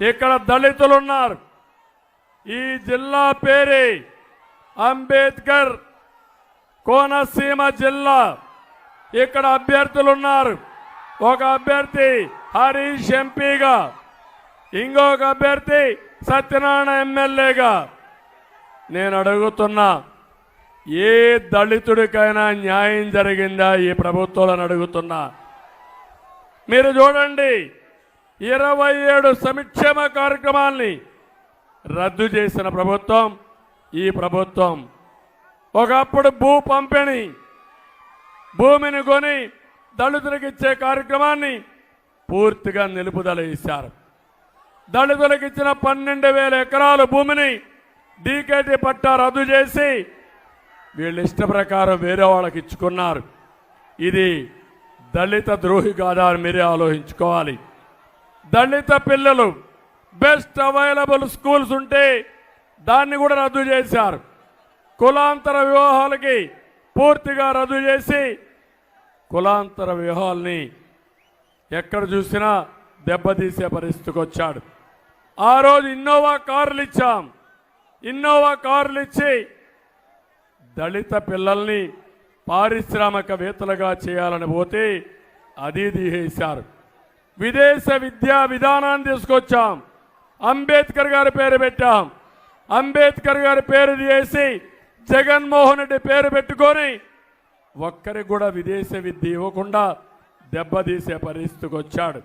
ఇక్కడ దళితులు ఉన్నారు ఈ జిల్లా పేరే అంబేద్కర్ కోనసీమ జిల్లా. ఇక్కడ అభ్యర్థులు ఉన్నారు ఒక అభ్యర్థి హరీష్ ఎంపీగా ఇంకొక అభ్యర్థి సత్యనారాయణ ఎమ్మెల్యేగా. నేను అడుగుతున్నా ఏ దళితుడికైనా న్యాయం జరిగిందా ఈ ప్రభుత్వాలను అడుగుతున్నా. మీరు చూడండి ఇరవై ఏడు సంక్షేమ కార్యక్రమాల్ని రద్దు చేసిన ప్రభుత్వం ఈ ప్రభుత్వం ఒకప్పుడు భూ పంపిణీ భూమిని కొని దళితులకు ఇచ్చే కార్యక్రమాన్ని పూర్తిగా నిలుపుదల చేశారు. దళితులకు ఇచ్చిన పన్నెండు వేల ఎకరాల భూమిని డీకేటీ పట్టా రద్దు చేసి వీళ్ళ ఇష్ట ప్రకారం వేరే వాళ్ళకి ఇచ్చుకున్నారు. ఇది దళిత ద్రోహి కాదా అని మీరే ఆలోచించుకోవాలి. దళిత పిల్లలు బెస్ట్ అవైలబుల్ స్కూల్స్ ఉంటే దాన్ని కూడా రద్దు చేశారు. కులాంతర వివాహాలకి పూర్తిగా రద్దు చేసి కులాంతర వివాహాల్ని ఎక్కడ చూసినా దెబ్బతీసే పరిస్థితికి వచ్చాడు. ఆ రోజు ఇన్నోవా కార్లు ఇచ్చాం. ఇన్నోవా కార్లు ఇచ్చి దళిత పిల్లల్ని పారిశ్రామికవేత్తలుగా చేయాలని పోతే అది తీసేశారు. విదేశ విద్యా విధానాన్ని తీసుకొచ్చాం. అంబేద్కర్ గారి పేరు పెట్టాం. అంబేద్కర్ గారి పేరు చేసి జగన్మోహన్ రెడ్డి పేరు పెట్టుకొని ఒక్కరికి కూడా విదేశ విద్య ఇవ్వకుండా దెబ్బతీసే పరిస్థితికి వచ్చాడు.